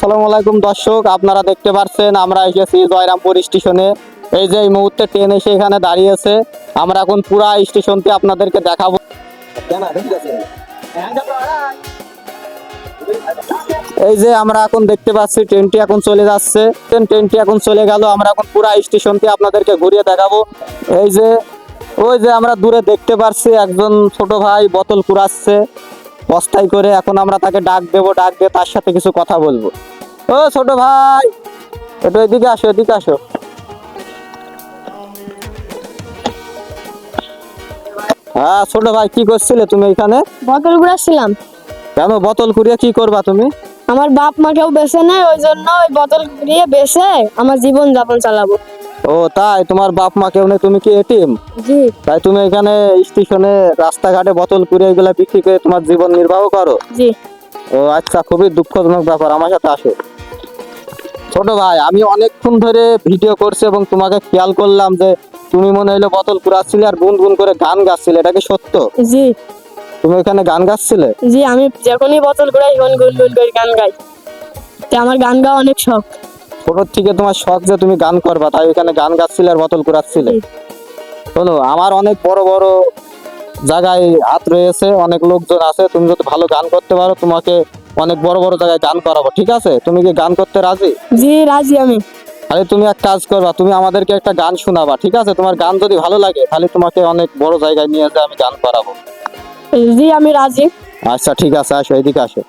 আসসালামু আলাইকুম দর্শক, আপনারা দেখতে পাচ্ছেন আমরা এসেছি জয়রামপুর স্টেশনে। এই যে এই মুহূর্তে ট্রেন এসে এখানে দাঁড়িয়েছে, আমরা এখন পুরা স্টেশনটি আপনাদেরকে দেখাবো। এই যে আমরা এখন দেখতে পাচ্ছি, ট্রেনটি এখন চলে যাচ্ছে। ট্রেন ট্রেনটি এখন চলে গেল, আমরা এখন পুরা স্টেশনটি আপনাদেরকে ঘুরিয়ে দেখাবো। এই যে ওই যে আমরা দূরে দেখতে পাচ্ছি একজন ছোট ভাই বোতল কুড়াচ্ছে বস্তায় করে এখন আমরা তাকে ডাক দেবো ডাক দিয়ে তার সাথে কিছু কথা বলব। ও ছোট ভাই একটু এদিকে আসো এদিকে আসো। হ্যাঁ ছোট ভাই কি করছিলে তুমি এখানে? বোতল ঘুরাচ্ছিলাম কেন বোতল কুড়িয়ে কি করবা তুমি? আমার বাপ মাকেও বেছে নেয় ওই জন্য ওই বোতল ঘুরিয়ে বেছে আমার জীবন যাপন চালাবো। ও তাই? তোমার বাপ মা কেউ নেই? তুমি কি এটিম? জি। তাই তুমি এখানে স্টেশনে রাস্তাঘাটে বোতল কুড়িয়ে এগুলা বিক্রি করে তোমার জীবন নির্বাহ করো? জি। ও আচ্ছা খুবই দুঃখজনক ব্যাপার আমার সাথে আসো। ছোট ভাই আমি অনেকক্ষণ ধরে ভিডিও করছি এবং তোমাকে খেয়াল করলাম যে তুমি মনে হলো বোতল কুড়াচ্ছিলে আর গুন গুন করে গান গাচ্ছিলে এটা কি সত্য? জি। তুমি এখানে গান গাচ্ছিলে? জি আমি যখনই বোতল ঘুরাই তখন গুন গুন করে গান গাই। আমার গান গাওয়া অনেক শখ। ছোট থেকে তোমার শখ যে তুমি গান করবা তাই এখানে গান গাচ্ছিলে আর বোতল কুড়াচ্ছিলে। শোনো আমার অনেক বড় বড় জায়গায় হাত রয়েছে অনেক লোকজন আছে তুমি যদি ভালো গান করতে পারো তোমাকে অনেক বড় বড় জায়গায় গান করাবো ঠিক আছে? তুমি কি গান করতে রাজি? জি রাজি আমি। তাহলে তুমি এক কাজ করবা তুমি আমাদেরকে একটা গান শোনাবা ঠিক আছে? তোমার গান যদি ভালো লাগে তাহলে তোমাকে অনেক বড় জায়গায় নিয়ে যেয়ে আমি গান করাবো। জি আমি রাজি। আচ্ছা ঠিক আছে আসো এদিকে আসো।